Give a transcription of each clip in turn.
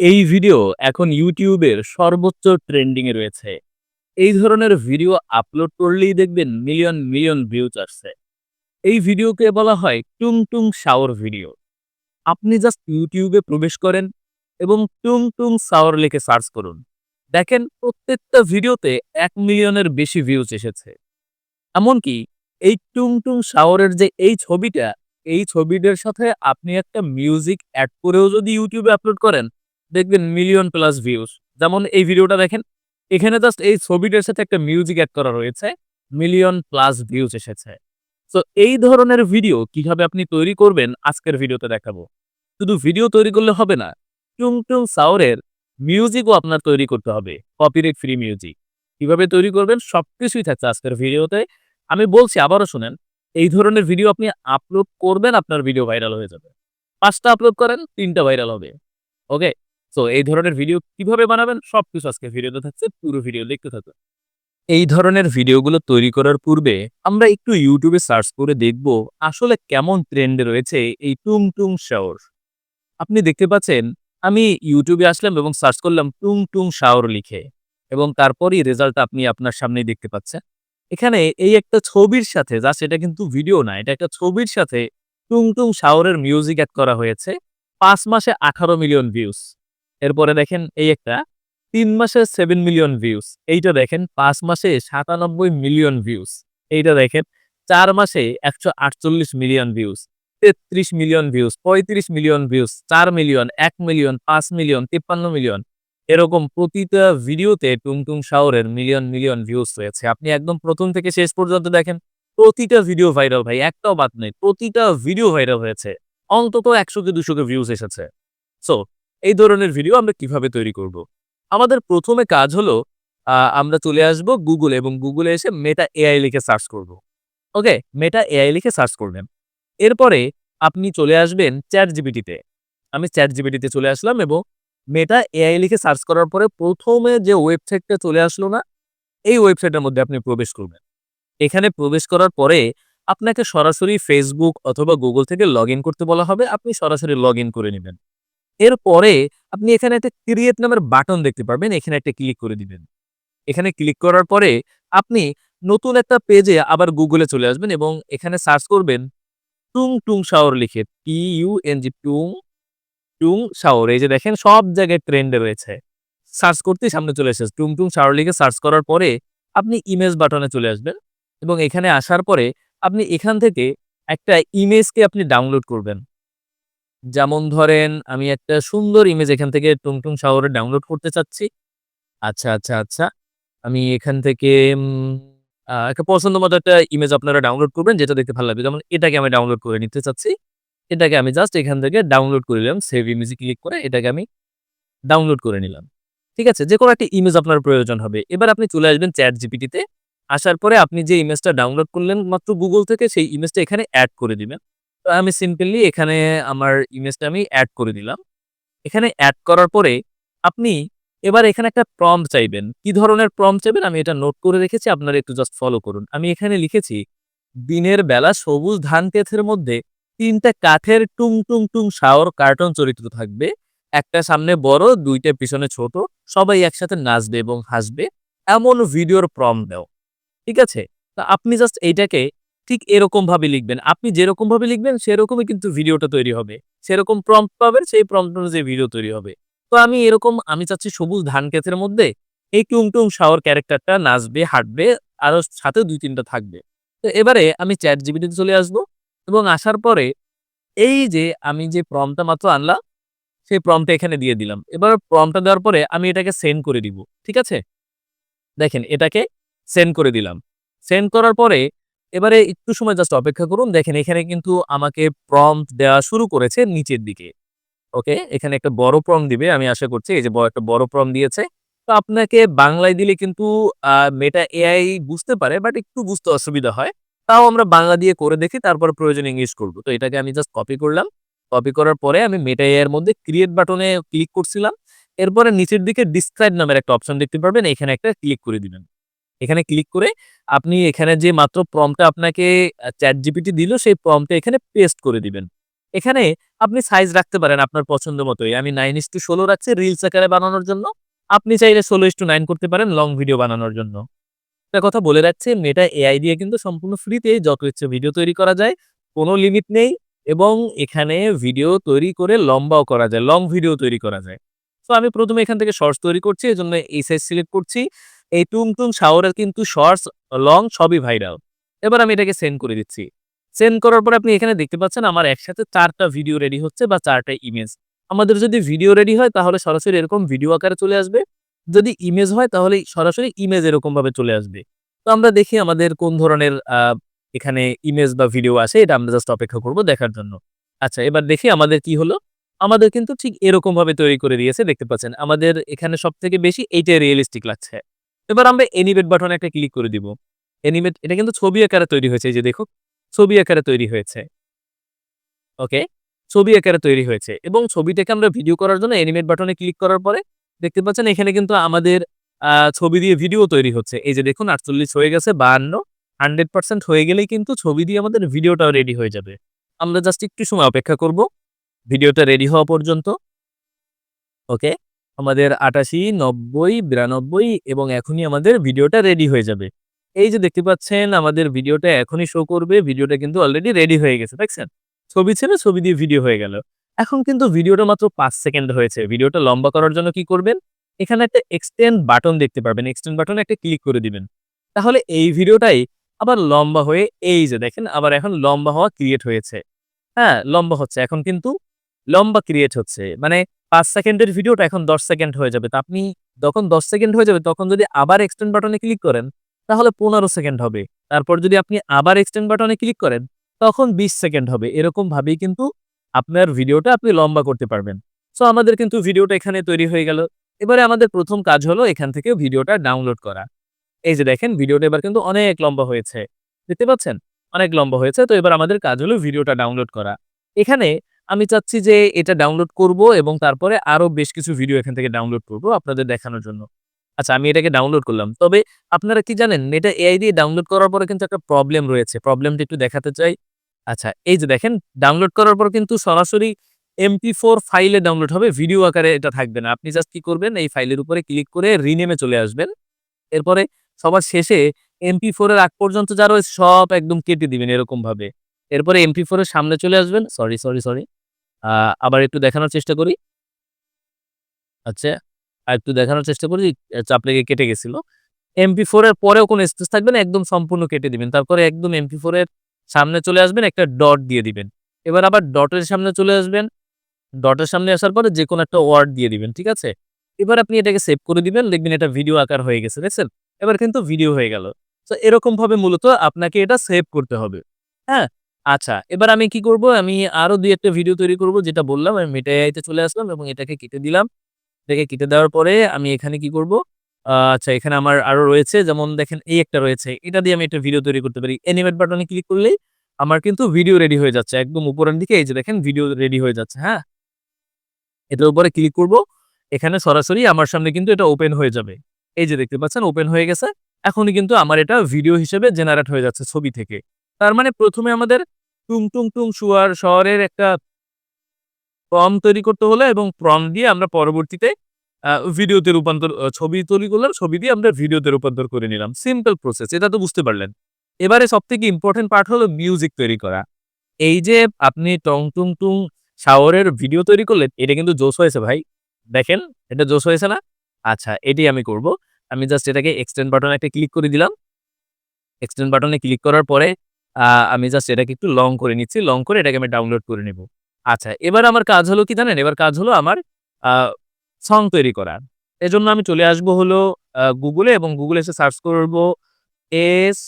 এই ভিডিও এখন ইউটিউবের সর্বোচ্চ ট্রেন্ডিং এ রয়েছে। এই ধরনের ভিডিও আপলোড করলেই দেখবেন মিলিয়ন মিলিয়ন ভিউজ আসছে। এই ভিডিওকে বলা হয় টুং টুং শাওর ভিডিও আপনি জাস্ট ইউটিউবে প্রবেশ করেন এবং টুং টুং সাওয়ার লিখে সার্চ করুন। দেখেন, প্রত্যেকটা ভিডিওতে এক মিলিয়নের বেশি ভিউজ এসেছে। এমনকি এই টুং টুং শাওরের যে এই ছবিটা, এই ছবিটার সাথে আপনি একটা মিউজিক অ্যাড করেও যদি ইউটিউবে আপলোড করেন, দেখবেন মিলিয়ন প্লাস ভিউজ যেমন এই ভিডিওটা দেখেন, এখানে জাস্ট এই ছবিটার সাথে একটা মিউজিক অ্যাড করা রয়েছে মিলিয়ন প্লাস ভিউজ এসেছে। তো এই ধরনের ভিডিও কীভাবে আপনি তৈরি করবেন, আজকের ভিডিওতে দেখাবো। শুধু ভিডিও তৈরি করলে হবে না টুং টুং সাউরের মিউজিকও আপনার তৈরি করতে হবে কপিরাইট ফ্রি মিউজিক কীভাবে তৈরি করবেন, সবকিছুই থাকছে আজকের ভিডিওতে আমি বলছি, আবারও শুনেন, এই ধরনের ভিডিও আপনি আপলোড করবেন, আপনার ভিডিও ভাইরাল হয়ে যাবে। পাঁচটা আপলোড করেন, তিনটা ভাইরাল হবে। ওকে তো এই ধরনের ভিডিও কীভাবে বানাবেন, সবকিছু আজকে ভিডিওতে থাকছে, পুরো ভিডিও দেখতে থাকুন। এই ধরনের ভিডিওগুলো তৈরি করার পূর্বে আমরা একটু ইউটিউবে সার্চ করে দেখব আসলে কেমন ট্রেন্ডে রয়েছে এই টুং টুং শাওর। আপনি দেখতে পাচ্ছেন, আমি ইউটিউবে আসলাম এবং সার্চ করলাম টুং টুং শাওর লিখে এবং তারপরই রেজাল্ট আপনি আপনার সামনেই দেখতে পাচ্ছেন। এখানে এই একটা ছবির সাথে যা সেটা কিন্তু ভিডিও না, এটা একটা ছবির সাথে টুং টুং শাওরের মিউজিক অ্যাড করা হয়েছে। পাঁচ মাসে আঠারো মিলিয়ন ভিউজ এরপরে দেখেন এই একটা তিন মাসে সেভেন মিলিয়ন ভিউজ এইটা দেখেন, পাঁচ মাসে সাতানব্বই মিলিয়ন ভিউজ এইটা দেখেন, চার মাসে একশো আটচল্লিশ মিলিয়ন ভিউজ তেত্রিশ মিলিয়ন ভিউজ পঁয়ত্রিশ মিলিয়ন ভিউজ চার মিলিয়ন এক মিলিয়ন পাঁচ মিলিয়ন তিপ্পান্ন মিলিয়ন এরকম প্রতিটা ভিডিওতে টুংটুং শাওরের মিলিয়ন মিলিয়ন ভিউজ রয়েছে। আপনি একদম প্রথম থেকে শেষ পর্যন্ত দেখেন, প্রতিটা ভিডিও ভাইরাল ভাই, একটাও বাদ নেই, প্রতিটা ভিডিও ভাইরাল হয়েছে। অন্তত একশো কে দুশো কে ভিউজ এসেছে। সো এই ধরনের ভিডিও আমরা কীভাবে তৈরি করব? আমাদের প্রথমে কাজ হলো আমরা চলে আসব গুগল এবং গুগলে এসে মেটা এআই লিখে সার্চ করব। ওকে মেটা এআই লিখে সার্চ করবেন। এরপরে আপনি চলে আসবেন চ্যাট জিবিটিতে আমি চ্যাট জিবিটিতে চলে আসলাম এবং মেটা এআই লিখে সার্চ করার পরে প্রথমে যে ওয়েবসাইটটা চলে আসলো না, এই ওয়েবসাইটের মধ্যে আপনি প্রবেশ করবেন। এখানে প্রবেশ করার পরে আপনাকে সরাসরি ফেসবুক অথবা গুগল থেকে লগ করতে বলা হবে। আপনি সরাসরি লগ করে নেবেন। এরপরে আপনি এখানে একটা ক্রিয়েট নামের বাটন দেখতে পারবেন, এখানে একটা ক্লিক করে দিবেন। এখানে ক্লিক করার পরে আপনি নতুন একটা পেজে আবার গুগলে চলে আসবেন এবং এখানে সার্চ করবেন টুং টুং শাওর লিখে টি ইউ এন জি টুং টুং শাওর এই যে দেখেন সব জায়গায় ট্রেন্ডে রয়েছে। সার্চ করতেই সামনে চলে এসেছে টুং টুং শাওর লিখে সার্চ করার পরে আপনি ইমেজ বাটনে চলে আসবেন এবং এখানে আসার পরে আপনি এখান থেকে একটা ইমেজকে আপনি ডাউনলোড করবেন। যেমন ধরেন আমি একটা সুন্দর ইমেজ এখান থেকে টুংটুং শাওরে ডাউনলোড করতে চাচ্ছি। আচ্ছা আচ্ছা আচ্ছা। আমি এখান থেকে উম, একটা পছন্দ মতো একটা ইমেজ আপনারা ডাউনলোড করবেন যেটা দেখতে ভালো লাগবে। যেমন এটাকে আমি ডাউনলোড করে নিতে চাচ্ছি। এটাকে আমি জাস্ট এখান থেকে ডাউনলোড করে নিলাম সেভ ইমেজে ক্লিক করে এটাকে আমি ডাউনলোড করে নিলাম। ঠিক আছে? যে কোনো একটা ইমেজ আপনার প্রয়োজন হবে। এবার আপনি চলে আসবেন চ্যাট জিপিটিতে আসার পরে আপনি যে ইমেজটা ডাউনলোড করলেন মাত্র গুগল থেকে সেই ইমেজটা এখানে অ্যাড করে দিবেন। আমি সিম্পলি এখানে আমার ইমেজটা আমি অ্যাড করে দিলাম। এখানে অ্যাড করার পরে আপনি এবার এখানে একটা প্রম্পট চাইবেন। কি ধরনের প্রম্পট চাইবেন? আমি এটা নোট করে রেখেছি, আপনারা একটু জাস্ট ফলো করুন। আমি এখানে লিখেছি, দিনের বেলা সবুজ ধান ক্ষেতের মধ্যে তিনটা কাঠের টুং টুং টুং শাওর কার্টুন চরিত্র থাকবে। একটা সামনে বড়, দুইটা পিছনে ছোট। সবাই একসাথে নাচবে এবং হাসবে। এমন ভিডিওর প্রম দাও। ঠিক আছে? তা আপনি জাস্ট এইটাকে ঠিক এরকম ভাবে লিখবেন। আপনি যেরকম ভাবে লিখবেন, সেরকমই কিন্তু ভিডিওটা তৈরি হবে। সেরকম প্রম্পট পাবেন, সেই প্রম্পট অনুযায়ী ভিডিও তৈরি হবে। তো আমি এরকম, আমি চাচ্ছি সবুজ ধান ক্ষেতের মধ্যে এই টুং টুং শাওর ক্যারেক্টারটা নাচবে, হাঁটবে, আরও সাথে দুই তিনটা থাকবে। তো এবারে আমি চ্যাট জিবিটিতে চলে আসব এবং আসার পরে এই যে আমি যে প্রমটা মাত্র আনলাম, সেই প্রমটা এখানে দিয়ে দিলাম। এবার প্রমটা দেওয়ার পরে আমি এটাকে সেন্ড করে দিব, ঠিক আছে? দেখেন, এটাকে সেন্ড করে দিলাম। সেন্ড করার পরে এবারে একটু সময় জাস্ট অপেক্ষা করুন। দেখেন, এখানে কিন্তু আমাকে প্রম্পট দেওয়া শুরু করেছে নিচের দিকে। ওকে এখানে একটা বড় প্রম দিবে, আমি আশা করছি এই যে একটা বড় প্রম দিয়েছে। তো আপনাকে বাংলায় দিলে কিন্তু মেটা এআই বুঝতে পারে বাট একটু বুঝতে অসুবিধা হয়। তাও আমরা বাংলা দিয়ে করে দেখি, তারপর প্রয়োজন ইংলিশ করব। তো এটাকে আমি জাস্ট কপি করলাম। কপি করার পরে আমি মেটা এর মধ্যে ক্রিয়েট বাটনে ক্লিক করছিলাম। এরপরে নিচের দিকে ডিসক্রাইব নামের একটা অপশন দেখতে পারবেন। এখানে একটা ক্লিক করে দিবেন। এখানে ক্লিক করে আপনি এখানে যে মাত্র প্রম্পটটা আপনাকে চ্যাট জিপিটি দিল, সেই প্রম্পটে এখানে পেস্ট করে দিবেন। এখানে আপনি সাইজ রাখতে পারেন আপনার পছন্দ মতোই। আমি নাইন ইস টু ষোলো রাখছি রিলস আকারে বানানোর জন্য। আপনি চাইলে ষোলো ইস টু নাইন করতে পারেন লং ভিডিও বানানোর জন্য। একটা কথা বলে রাখছি মেটা এআই দিয়ে কিন্তু সম্পূর্ণ ফ্রিতে যত ইচ্ছে ভিডিও তৈরি করা যায়, কোনো লিমিট নেই এবং এখানে ভিডিও তৈরি করে লম্বাও করা যায় লং ভিডিও তৈরি করা যায়। তো আমি প্রথমে এখান থেকে শর্টস তৈরি করছি এই জন্য এই সাইজ সিলেক্ট করছি। এই টুং টুং শাওয়ারের কিন্তু শর্টস, লং সবই ভাইরাল। এবার আমি এটাকে সেন্ড করে দিচ্ছি। সেন্ড করার পর আপনি এখানে দেখতে পাচ্ছেন আমার একসাথে চারটা ভিডিও রেডি হচ্ছে বা চারটা ইমেজ। আমাদের যদি ভিডিও রেডি হয় তাহলে সরাসরি এরকম ভিডিও আকারে চলে আসবে। যদি ইমেজ হয় তাহলে সরাসরি ইমেজ এরকম ভাবে চলে আসবে। তো আমরা দেখি আমাদের কোন ধরনের এখানে ইমেজ বা ভিডিও আসে, এটা আমরা জাস্ট অপেক্ষা করব দেখার জন্য। আচ্ছা এবার দেখি আমাদের কি হলো। আমাদের কিন্তু ঠিক এরকম ভাবে তৈরি করে দিয়েছে, দেখতে পাচ্ছেন। আমাদের এখানে সব থেকে বেশি এইটাই রিয়েলিস্টিক লাগছে। এবার আমরা এনিমেট বাটনে একটা ক্লিক করে দিব। এনিমেট এটা কিন্তু ছবি আকারে তৈরি হয়েছে যে দেখো, ছবি আকারে তৈরি হয়েছে। ওকে ছবি আকারে তৈরি হয়েছে এবং ছবিটাকে আমরা ভিডিও করার জন্য এনিমেট বাটনে ক্লিক করার পরে দেখতে পাচ্ছেন এখানে কিন্তু আমাদের ছবি দিয়ে ভিডিও তৈরি হচ্ছে। এই যে দেখুন, আটচল্লিশ হয়ে গেছে, বাহান্ন। হান্ড্রেড পার্সেন্ট হয়ে গেলেই কিন্তু ছবি দিয়ে আমাদের ভিডিওটাও রেডি হয়ে যাবে। আমরা জাস্ট একটু সময় অপেক্ষা করব। ভিডিওটা রেডি হওয়া পর্যন্ত। ওকে আমাদের আটাশি, নব্বই, বিরানব্বই এবং এখনই আমাদের ভিডিওটা রেডি হয়ে যাবে। এই যে দেখতে পাচ্ছেন, আমাদের ভিডিওটা এখনই শো করবে, ভিডিওটা কিন্তু অলরেডি রেডি হয়ে গেছে, দেখছেন? ছবি ছিল ছবি দিয়ে ভিডিও হয়ে গেল। এখন কিন্তু ভিডিওটা মাত্র পাঁচ সেকেন্ড হয়েছে। ভিডিওটা লম্বা করার জন্য কি করবেন? এখানে একটা এক্সটেন্ড বাটন দেখতে পারবেন। এক্সটেন্ড বাটনে একটা ক্লিক করে দিবেন। তাহলে এই ভিডিওটাই আবার লম্বা হয়ে এই যে দেখেন, আবার এখন লম্বা হওয়া ক্রিয়েট হয়েছে। হ্যাঁ লম্বা হচ্ছে। এখন কিন্তু লম্বা ক্রিয়েট হচ্ছে। মানে পাঁচ সেকেন্ডের ভিডিওটা এখন দশ সেকেন্ড হয়ে যাবে। তো আপনি যখন দশ সেকেন্ড হয়ে যাবে, তখন যদি আবার এক্সটেন্ড বাটনে ক্লিক করেন, তাহলে পনেরো সেকেন্ড হবে। তারপর যদি আপনি আবার এক্সটেন্ড বাটনে ক্লিক করেন, তখন বিশ সেকেন্ড হবে। এরকম ভাবেই কিন্তু আপনার ভিডিওটা আপনি লম্বা করতে পারবেন। সো আমাদের কিন্তু ভিডিওটা এখানে তৈরি হয়ে গেল। এবারে আমাদের প্রথম কাজ হলো এখান থেকে ভিডিওটা ডাউনলোড করা। এই যে দেখেন, ভিডিওটা এবার কিন্তু অনেক লম্বা হয়েছে। দেখতে পাচ্ছেন? অনেক লম্বা হয়েছে। তো এবার আমাদের কাজ হলো ভিডিওটা ডাউনলোড করা। এখানে আমি চাচ্ছি যে এটা ডাউনলোড করব এবং তারপরে আরও বেশ কিছু ভিডিও এখান থেকে ডাউনলোড করব আপনাদের দেখানোর জন্য। আচ্ছা আমি এটাকে ডাউনলোড করলাম। তবে আপনারা কি জানেন, এটা এআই দিয়ে ডাউনলোড করার পরে কিন্তু একটা প্রবলেম রয়েছে। প্রবলেমটা একটু দেখাতে চাই। আচ্ছা এই যে দেখেন ডাউনলোড করার পর কিন্তু সরাসরি এমপি ফোর ফাইলে ডাউনলোড হবে। ভিডিও আকারে এটা থাকবে না। আপনি জাস্ট কি করবেন, এই ফাইলের উপরে ক্লিক করে রিনেমে চলে আসবেন। এরপরে সবার শেষে এমপি ফোর এর আগ পর্যন্ত যা রয়েছে সব একদম কেটে দিবেন এরকম ভাবে এরপরে এমপি ফোর এর সামনে চলে আসবেন। সরি সরি সরি আবার একটু দেখানোর চেষ্টা করি। আচ্ছা আর একটু দেখানোর চেষ্টা করি চাপ লেগে কেটে গেছিল। এমপি ফোর এর পরেও কোনো স্পেস থাকবে না, একদম সম্পূর্ণ কেটে দিবেন। তারপরে একদম এমপি ফোর এর সামনে চলে আসবেন, একটা ডট দিয়ে দিবেন। এবার আবার ডটের সামনে চলে আসবেন। ডটের সামনে আসার পরে যে কোনো একটা ওয়ার্ড দিয়ে দিবেন, ঠিক আছে? এবার আপনি এটাকে সেভ করে দিবেন, দেখবেন এটা ভিডিও আকার হয়ে গেছে, দেখছেন? এবার কিন্তু ভিডিও হয়ে গেল। তো এরকম ভাবে মূলত আপনাকে এটা সেভ করতে হবে। হ্যাঁ? আচ্ছা এবার আমি কি করব? আমি আরও দুই একটা ভিডিও তৈরি করব, যেটা বললাম, আমি মেটা চলে আসলাম এবং এটাকে কেটে দিলাম। এটাকে কেটে দেওয়ার পরে আমি এখানে কি করব? আচ্ছা এখানে আমার আরও রয়েছে, যেমন দেখেন এই একটা রয়েছে। এটা দিয়ে আমি একটা ভিডিও তৈরি করতে পারি। এনিমেট বাটনে ক্লিক করলেই আমার কিন্তু ভিডিও রেডি হয়ে যাচ্ছে। একদম উপরের দিকে এই যে দেখেন ভিডিও রেডি হয়ে যাচ্ছে হ্যাঁ? এটার উপরে ক্লিক করব। এখানে সরাসরি আমার সামনে কিন্তু এটা ওপেন হয়ে যাবে। এই যে দেখতে পাচ্ছেন ওপেন হয়ে গেছে। এখনই কিন্তু আমার এটা ভিডিও হিসেবে জেনারেট হয়ে যাচ্ছে ছবি থেকে। তার মানে প্রথমে আমাদের টুং টুং টুং শুয়ার শহরের একটা প্রম তৈরি করতে হলো এবং প্রম দিয়ে আমরা পরবর্তীতে ভিডিওতে রূপান্তর ছবি তৈরি করলাম, ছবি দিয়ে আমরা ভিডিওতে রূপান্তর করে নিলাম। সিম্পল প্রসেস এটা তো বুঝতে পারলেন। এবারে সব থেকে ইম্পর্টেন্ট পার্ট হলো মিউজিক তৈরি করা। এই যে আপনি টং, টুং টুং শাওয়ারের ভিডিও তৈরি করলেন, এটা কিন্তু জোস হয়েছে ভাই। দেখেন, এটা জোস হয়েছে না? আচ্ছা এটি আমি করব। আমি জাস্ট এটাকে এক্সটেন্ড বাটনে একটা ক্লিক করে দিলাম। এক্সটেন্ড বাটনে ক্লিক করার পরে আমি জাস্ট এটাকে একটু লং করে নিচ্ছি লং করে এটাকে আমি ডাউনলোড করে নেব। আচ্ছা এবার আমার কাজ হলো কি জানেন? এবার কাজ হলো আমার সং তৈরি করা এজন্য আমি চলে আসব হলো গুগলে এবং গুগলে এসে সার্চ করব S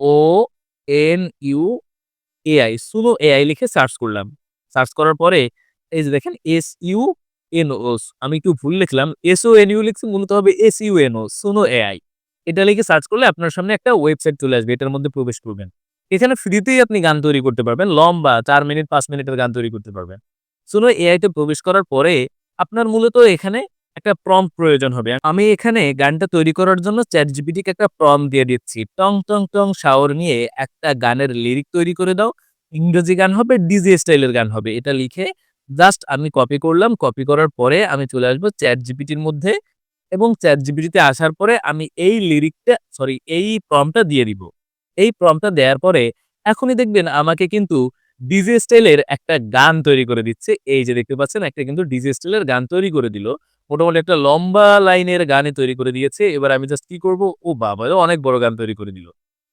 O N U AI Suno AI লিখে সার্চ করলাম। সার্চ করার পরে, এই যে দেখেন এস ইউ এন ও আমি একটু ভুল লিখলাম। এস ও এন ইউ লিখছি, মূলত হবে S U N O Suno AI এটা লিখে সার্চ করলে আপনার সামনে একটা ওয়েবসাইট চলে আসবে, এটার মধ্যে প্রবেশ করবেন। এখানে ফ্রিতেই আপনি গান তৈরি করতে পারবেন, লম্বা চার মিনিট, পাঁচ মিনিটের গান তৈরি করতে পারবেন। সুনো এআইতে প্রবেশ করার পরে আপনার মূলত এখানে একটা প্রম্পট প্রয়োজন হবে। আমি এখানে গানটা তৈরি করার জন্য চ্যাট জিপিটিকে একটা প্রম্পট দিয়ে দিচ্ছি। টং টং টং শাওর নিয়ে একটা গানের লিরিক তৈরি করে দাও। ইংরেজি গান হবে ডিজে স্টাইলের গান হবে। এটা লিখে জাস্ট আমি কপি করলাম। কপি করার পরে আমি চলে আসব চ্যাট জিপিটির মধ্যে এবং চ্যাট জিপিটিতে আসার পরে আমি এই লিরিকটা সরি এই প্রম্পটটা দিয়ে দিব। এই প্রম্পটটা দেওয়ার পরে এখনই দেখবেন আমাকে কিন্তু ডিজে স্টাইলের একটা গান তৈরি করে দিচ্ছে। এই যে দেখতে পাচ্ছেন, একটা কিন্তু ডিজে স্টাইলের গান তৈরি করে দিল। মোটামুটি একটা লম্বা লাইনের গানে তৈরি করে দিয়েছে। এবার আমি জাস্ট কি করব? ও বাবা অনেক বড় গান তৈরি করে দিল।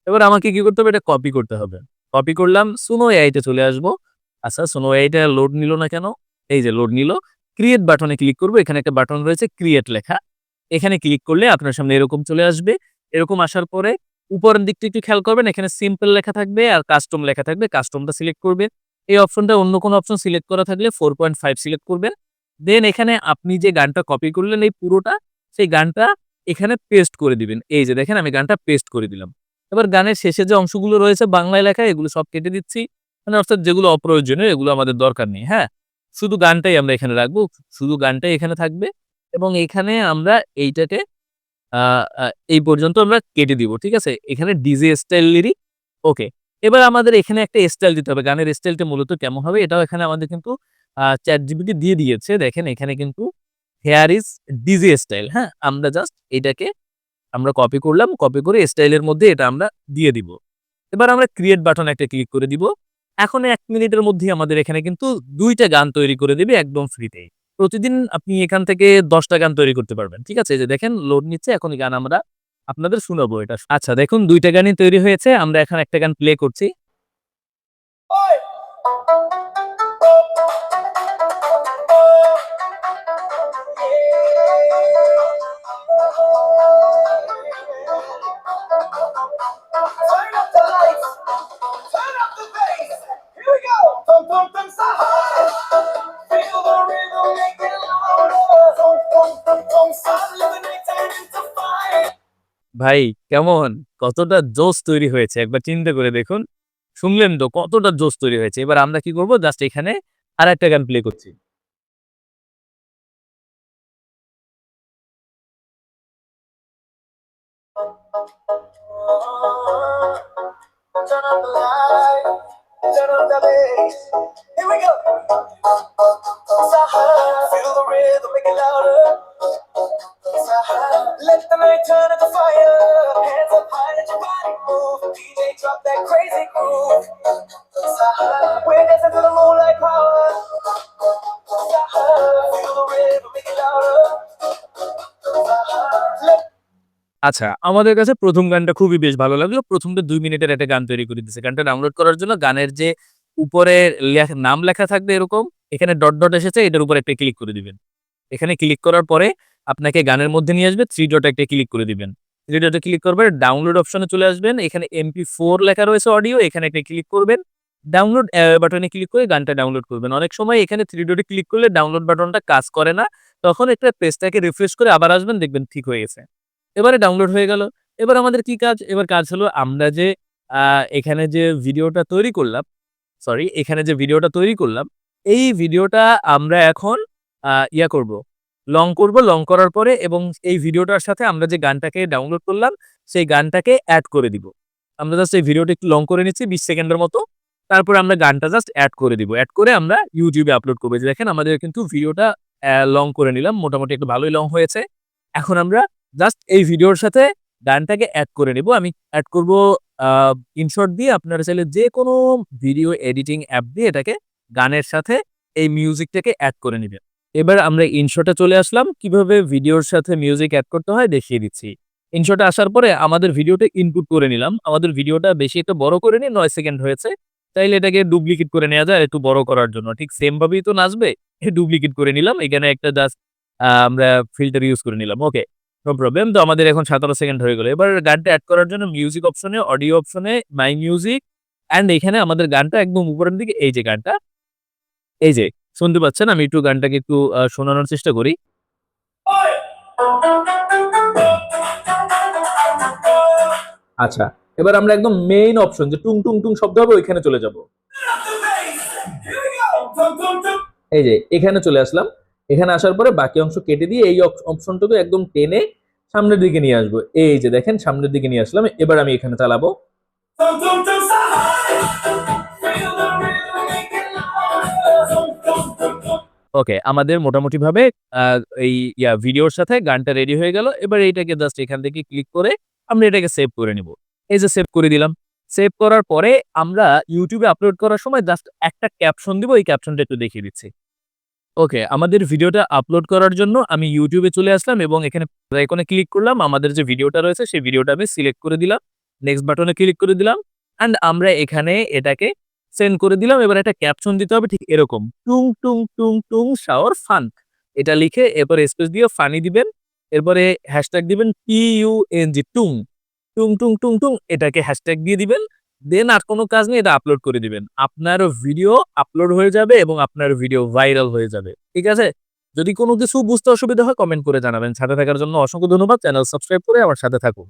এবার আমাকে কি করতে হবে? এটা কপি করতে হবে। কপি করলাম সুনো এআইতে চলে আসব। আচ্ছা সুনো এআইটা লোড নিল না কেন? এই যে লোড নিল। ক্রিয়েট বাটনে ক্লিক করব। এখানে একটা বাটন রয়েছে ক্রিয়েট লেখা। এখানে ক্লিক করলে আপনার সামনে এরকম চলে আসবে। এরকম আসার পরে উপরের দিকটা একটু খেয়াল করবেন, এখানে সিম্পল লেখা থাকবে আর কাস্টম লেখা থাকবে। কাস্টমটা সিলেক্ট করবেন। এই অপশনটা অন্য কোনো অপশন সিলেক্ট করা থাকলে ফোর পয়েন্ট ফাইভ সিলেক্ট করবেন। দেন এখানে আপনি যে গানটা কপি করলেন এই পুরোটা, সেই গানটা এখানে পেস্ট করে দিবেন। এই যে দেখেন আমি গানটা পেস্ট করে দিলাম। এবার গানের শেষে যে অংশগুলো রয়েছে বাংলায় লেখা, এগুলো সব কেটে দিচ্ছি। মানে অর্থাৎ যেগুলো অপ্রয়োজনীয়, এগুলো আমাদের দরকার নেই হ্যাঁ? শুধু গানটাই আমরা এখানে রাখব, শুধু গানটাই এখানে থাকবে। এবং এখানে আমরা এইটাকে এই পর্যন্ত আমরা কেটে দিব, ঠিক আছে? এখানে ডিজে স্টাইল লিরিক ওকে এবার আমাদের এখানে একটা স্টাইল দিতে হবে, গানের স্টাইলটা মূলত কেমন হবে? এটাও এখানে আমাদের কিন্তু চ্যাট জিপিটি দিয়ে দিয়েছে, দেখেন এখানে কিন্তু হেয়ার ইজ ডিজে স্টাইল হ্যাঁ? আমরা জাস্ট এটাকে আমরা কপি করলাম কপি করে স্টাইলের মধ্যে এটা আমরা দিয়ে দিব। এবার আমরা ক্রিয়েট বাটন একটা ক্লিক করে দিব। এখন এক মিনিটের মধ্যেই আমাদের এখানে কিন্তু দুইটা গান তৈরি করে দিবে একদম ফ্রিতে প্রতিদিন আপনি এখান থেকে দশটা গান তৈরি করতে পারবেন, ঠিক আছে? যে দেখেন লোড নিচ্ছে, এখন গান আমরা আপনাদের শুনাবো এটা। আচ্ছা দেখুন, দুইটা গানই তৈরি হয়েছে, আমরা এখন একটা গান প্লে করছি। ভাই কেমন? কতটা জোস তৈরি হয়েছে একবার চিন্তা করে দেখুন। শুনলেন তো কতটা জোস তৈরি হয়েছে। এবার আমরা কি করব? জাস্ট এখানে আর একটা গান প্লে করছি। Turn up the light, turn up the bass. Here we go. Sahara, feel the rhythm, make it louder. Sahara, let the night turn into fire. Hands up high, let your body move. DJ, drop that crazy groove. Sahara, we're dancing to the moonlight power. Sahara, feel the rhythm, make it louder. Sahara, let আচ্ছা আমাদের কাছে প্রথম গানটা খুবই বেশ ভালো লাগল। প্রথমটা দুই মিনিটের একটা গান তৈরি করে দিচ্ছে গানটা ডাউনলোড করার জন্য গানের যে উপরে নাম লেখা থাকবে এরকম, এখানে ডট ডট এসেছে, এটার উপর একটা ক্লিক করে দিবেন। এখানে ক্লিক করার পরে আপনাকে গানের মধ্যে নিয়ে আসবে থ্রি ডট একটা ক্লিক করে দিবেন। থ্রি ডটে ক্লিক করবেন ডাউনলোড অপশনে চলে আসবেন। এখানে এমপি ফোর লেখা রয়েছে অডিও এখানে একটা ক্লিক করবেন। ডাউনলোড বাটনে ক্লিক করে গানটা ডাউনলোড করবেন। অনেক সময় এখানে থ্রি ডটে ক্লিক করলে ডাউনলোড বাটনটা কাজ করে না। তখন একটা পেজটাকে রিফ্রেশ করে আবার আসবেন, দেখবেন ঠিক হয়ে গেছে। এবারে ডাউনলোড হয়ে গেল। এবার আমাদের কি কাজ? এবার কাজ হলো আমরা যে এখানে যে ভিডিওটা তৈরি করলাম সরি এখানে যে ভিডিওটা তৈরি করলাম, এই ভিডিওটা আমরা এখন ইয়া করব। লং করব লং করার পরে এবং এই ভিডিওটার সাথে আমরা যে গানটাকে ডাউনলোড করলাম, সেই গানটাকে অ্যাড করে দিব। আমরা জাস্ট এই ভিডিওটা একটু লং করে নিচ্ছি, বিশ সেকেন্ডের মতো। তারপরে আমরা গানটা জাস্ট অ্যাড করে দিব। অ্যাড করে আমরা ইউটিউবে আপলোড করব। দেখেন, আমাদের কিন্তু ভিডিওটা লং করে নিলাম। মোটামুটি একটু ভালোই লং হয়েছে। এখন আমরা জাস্ট এই ভিডিওর সাথে গানটাকে অ্যাড করে নেব। আমি অ্যাড করব ইনশর্ট দিয়ে আপনারা চাইলে যে কোনো ভিডিও এডিটিং অ্যাপ দিয়ে এটাকে গানের সাথে এই মিউজিকটাকে অ্যাড করে নেবেন। এবার আমরা ইনশটে চলে আসলাম। কীভাবে ভিডিওর সাথে মিউজিক অ্যাড করতে হয় দেখিয়ে দিচ্ছি। ইনশটে আসার পরে আমাদের ভিডিওটা ইনপুট করে নিলাম। আমাদের ভিডিওটা বেশি একটা বড় করে নিই নয় সেকেন্ড হয়েছে। তাইলে এটাকে ডুপ্লিকেট করে নেওয়া যায় একটু বড় করার জন্য। ঠিক সেমভাবেই তো নাচবে ডুপ্লিকেট করে নিলাম। এখানে একটা জাস্ট আমরা ফিল্টার ইউজ করে নিলাম। ওকে নো প্রবলেম তো আমাদের এখন সতেরো সেকেন্ড হয়ে গেলো। এবার গানটা অ্যাড করার জন্য মিউজিক অপশনে অডিও অপশনে মাই মিউজিক অ্যান্ড এখানে আমাদের গানটা একদম উপরের দিকে, এই যে গানটা, এই যে, শুনতে পাচ্ছেন? আমি একটু গানটাকে একটু শোনানোর চেষ্টা করি। আচ্ছা এবার আমরা একদম মেইন অপশন যে টুং টুং টুং শব্দ হবে, ওইখানে চলে যাব. এই যে, এখানে চলে আসলাম। এখানে আসার পরে বাকি অংশ কেটে দিয়ে এই অপশনটুকু একদম টেনে সামনের দিকে নিয়ে আসব। এই যে দেখেন, সামনের দিকে নিয়ে আসলাম। এবার আমি এখানে চালাবো. ওকে আমাদের মোটামুটি ভাবে এই, ইয়া, ভিডিওর সাথে গানটা রেডি হয়ে গেল। এবার এইটাকে জাস্ট এখান থেকে ক্লিক করে আমরা এটাকে সেভ করে নিব। এই যে সেভ করে দিলাম। সেভ করার পরে আমরা ইউটিউবে আপলোড করার সময় জাস্ট একটা ক্যাপশন দিব। এই ক্যাপশনটা একটু দেখিয়ে দিচ্ছি। ওকে আমাদের ভিডিওটা আপলোড করার জন্য আমি ইউটিউবে চলে আসলাম এবং এখানে আইকনে ক্লিক করলাম। আমাদের যে ভিডিওটা রয়েছে, সেই ভিডিওটা আমি সিলেক্ট করে দিলাম। নেক্সট বাটনে ক্লিক করে দিলাম অ্যান্ড আমরা এখানে এটাকে সেন্ড করে দিলাম। এবার একটা ক্যাপশন দিতে হবে ঠিক এরকম। টুং টুং টুং টুং শাওয়ার ফান এটা লিখে এরপর স্পেস দিয়ে ফানি দিবেন। এরপরে হ্যাশট্যাগ দিবেন টি ইউ এন জি টুং। টুং টুং টুং টুং, এটাকে হ্যাশট্যাগ দিয়ে দিবেন। দেন আর কোনো কাজ নেই, এটা আপলোড করে দিবেন। আপনার ভিডিও আপলোড হয়ে যাবে এবং আপনার ভিডিও ভাইরাল হয়ে যাবে। ঠিক আছে? যদি কোনো কিছু বুঝতে অসুবিধা হয় কমেন্ট করে জানাবেন। সাথে থাকার জন্য অসংখ্য ধন্যবাদ। চ্যানেল সাবস্ক্রাইব করে আমার সাথে থাকুন।